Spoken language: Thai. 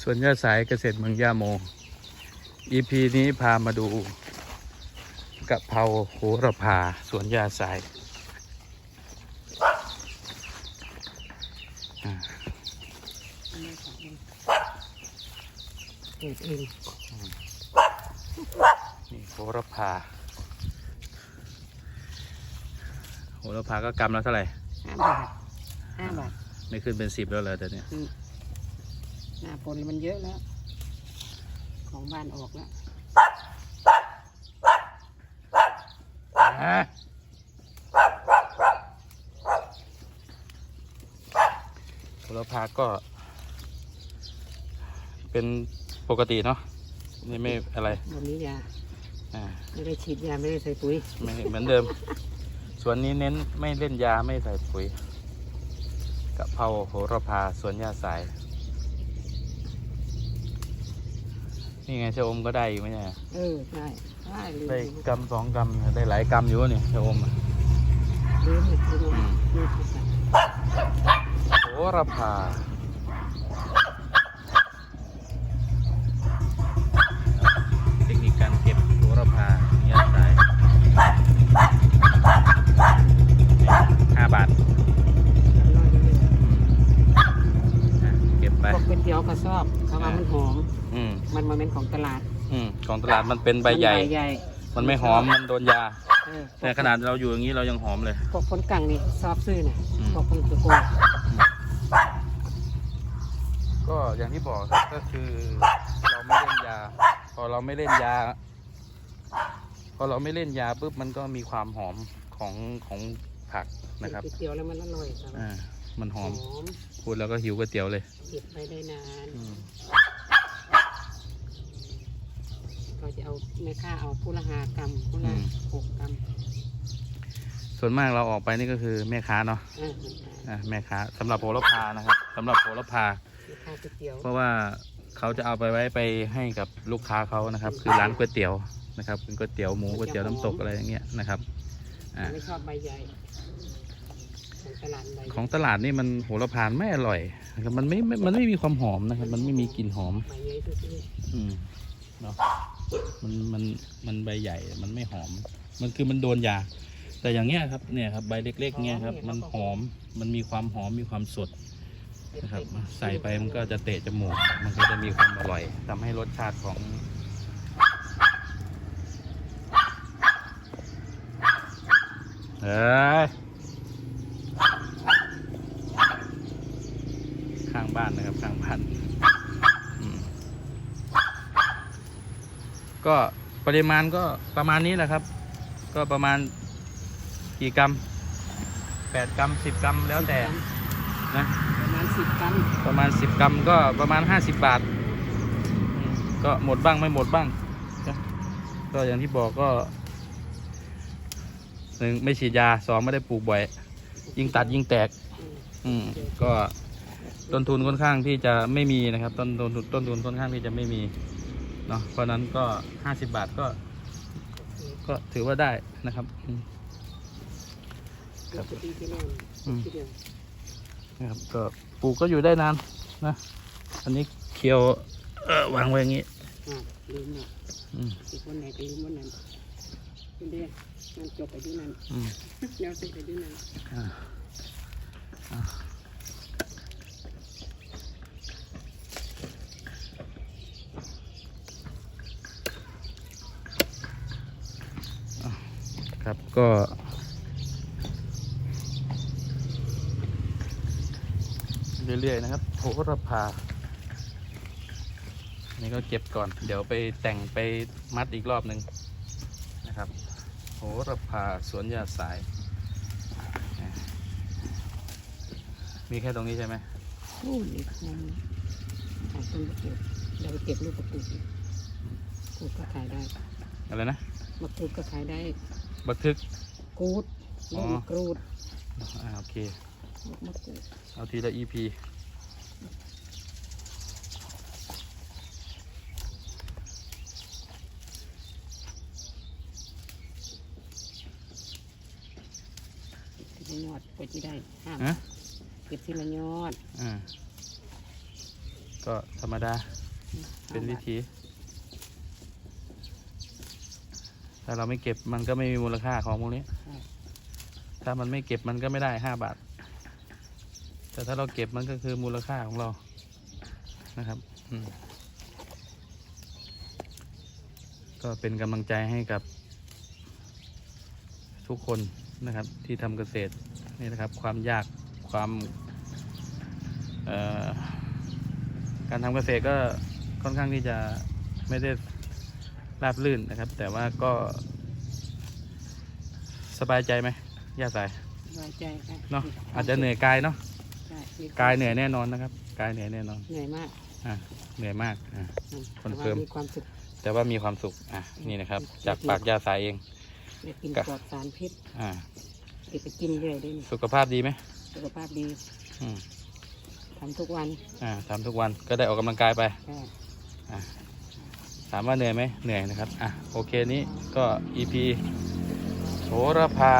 ส่วนยาสายเกษตรเมืองย่าโม EP นี้พามาดูกะเพราโหระพาสวนยาสายเกิดเองนี่โหระพาโหระพาก็กำแล้วเท่าไหร่ห้าบาทห้าบาท ไม่ขึ้นเป็นสิบแล้วเหรอแต่เนี่ยหน้าฝนมันเยอะแล้ว ของบ้านออกแล้วอะโหระพาก็ เป็นปกติเนาะนี่ไม่อะไรวันนี้ยาอ่าไม่ได้ฉีดยาไม่ได้ใส่ปุ๋ยไม่เหมือนเดิม สวนนี้เน้นไม่เล่นยาไม่ใส่ปุ๋ย กะเพราโหระพาสวนยาสาย นี่ไงชะอมก็ได้อยู่ไหมเนี่ยเออใช่ใช่ลืมได้กำสองกำได้หลายกำอยู่นี่ชะอมอะลืมลืมลืมอืมลืมโหระพาเทคนิคการเก็บโหระพาสวนยาสายห้าบาทอะเก็บไป พว กก๋วยเตี๋ยวก็ชอบเขาว่ามันหอม อืมมันมาเป็นของตลาดอืมของตลาดมันเป็นใบใหญ่ใหญ่มันไม่หอมมันโดนยาเออแต่ขนาดเราอยู่อย่างนี้เรายังหอมเลย พวกคนกังนี่ชอบซื้อน่ะอืม พวกคนตะโกนก็อย่างที่บอกครับก็คือเราไม่เล่นยา พอเราไม่เล่นยา พอเราไม่เล่นยาปุ๊บมันก็มีความหอมของของผักนะครับก๋วยเตี๋ยวแล้วมันอร่อยครับอ่า มันหหออมมพูดแล้วก็หิวก๋วยเตี๋ยวเลย เก็บไว้ได้นานอืมก็จะเอาแม่ค้าเอาผู้ละหากรัมผู้ละหกกรัมส่วนมากเราออกไปนี่ก็คือแม่ค้าเนาะอ่าอ่าแม่ค้าสำหรับโหระพานะครับสำหรับโหระพาแม่ค้าก๋วยเตี๋ยวเพราะว่าเขาจะเอาไปไว้ไปให้กับลูกค้าเขานะครับ คือร้านก๋วยเตี๋ยวนะครับเป็นก๋วยเตี๋ยวหมูก๋วยเตี๋ยวน้ำตกอะไรอย่างเงี้ยนะครับอ่าไม่ชอบใบใหญ่ ของตลาดใบใหญ่ของตลาดนี่มันโหระพาไม่อร่อยนะครับมันไม่ไม่มันไม่มีความหอมนะครับ มันไม่มีกลิ่นหอม ใบใหญ่ซื่ออืมเนาะมันมันมันใบใหญ่มันไม่หอม มันคือมันโดนยา แต่อย่างเงี้ยครับเนี่ยครับใบเล็กๆเงี้ยครับมันหอมมันมีความหอมมีความสดๆนะครับใส่ไปมันก็จะเตะจมูก มันก็จะมีความอร่อยทำให้รสชาติของเอ้ยข้างบ้านนะครับข้างบ้านอืม ก็ปริมาณก็ประมาณนี้แหละครับ ก็ประมาณกี่กรัมแปดกรัมสิบกรัมแล้วแต่นะประมาณสิบกรัมประมาณ10กรัมก็ประมาณ50บาทอืมก็หมดบ้างไม่หมดบ้างนะก็อย่างที่บอกก็หนึ่งไม่ฉีดยาสองไม่ได้ปลูกบ่อย ยิงตัดยิงแตกอืมอืมก็ต้นทุนค่อนข้างที่จะไม่มีนะครับ ต้นต้นทุนต้นทุนค่อนข้างที่จะไม่มี เนาะเพราะฉะนั้นก็ 50 บาทก็ ก็ถือว่าได้นะครับอืมปกติที่โน่นอืมที่เดียวนะครับก็ปลูกก็อยู่ได้นานนะอันนี้เคียวเออวางไว้อย่างนี้อ่าลืมเนี่ยอืมอีกวันไหนก็ลืมวันนั้นเป็นเดียนั่นจบไปด้วยนั้นอืมแนวเสร็จไปด้วยนั้น อ่าอ่าอะ ครับก็ เรื่อยๆนะครับโหระพาอันนี่ก็เก็บก่อน เดี๋ยวไปแต่งไปมัดอีกรอบหนึ่งนะครับโหระพาสวนยาสาย มีแค่ตรงนี้ใช่ไหมโอ้ยนั่นขายต้นมะกรูดเราไปเก็บลูกมะกรูดกรูดก็ขายได้ อะไรนะมะกรูดก็ขายได้ บักทึก กรูดอ๋ลูอกมะกรูดอ่าโอเค ลูกมะกรูดเอาทีละ EP ที่ได้ยอดกว่าที่ได้ห้ามฮะเก็บสิละยอดอ่าก็ธรรมดาเป็นวิธี ถ้าเราไม่เก็บมันก็ไม่มีมูลค่าของพวกนี้ ถ้ามันไม่เก็บมันก็ไม่ได้ห้าบาท แต่ถ้าเราเก็บมันก็คือมูลค่าของเรา นะครับก็เป็นกำลังใจให้กับ ทุกคนนะครับ ที่ทำเกษตรนี่นะครับ ความยากความการทำเกษตรก็ค่อนข้างที่จะไม่ได้ ราบรื่นนะครับ แต่ว่าก็ สบายใจไหมย่าสายสบายใจค่ะเนาะอาจจะเหนื่อยกายเนาะใช่มีกายเหนื่อยแน่นอนนะครับ กายเหนื่อยแน่นอนเหนื่อยมากอะเหนื่อยมากอะ อืมคอนแต่เฟิร์ว่ามมีความสุข แต่ว่ามีความสุขอะนี่นะครับ จากปากย่าสายเอง ได้กินกะ ปลอดสารพิษอ่าเก็บไปกินเรื่อยด้วยนี่สุขภาพดีไหมสุขภาพดีอืมทำทุกวันอ่าทำทุกวันก็ได้ออกกำลังกายไป ใช่อะถามว่าเหนื่อยไหมเหนื่อยนะครับ อะ โอเคนี้ก็ EP โหระพา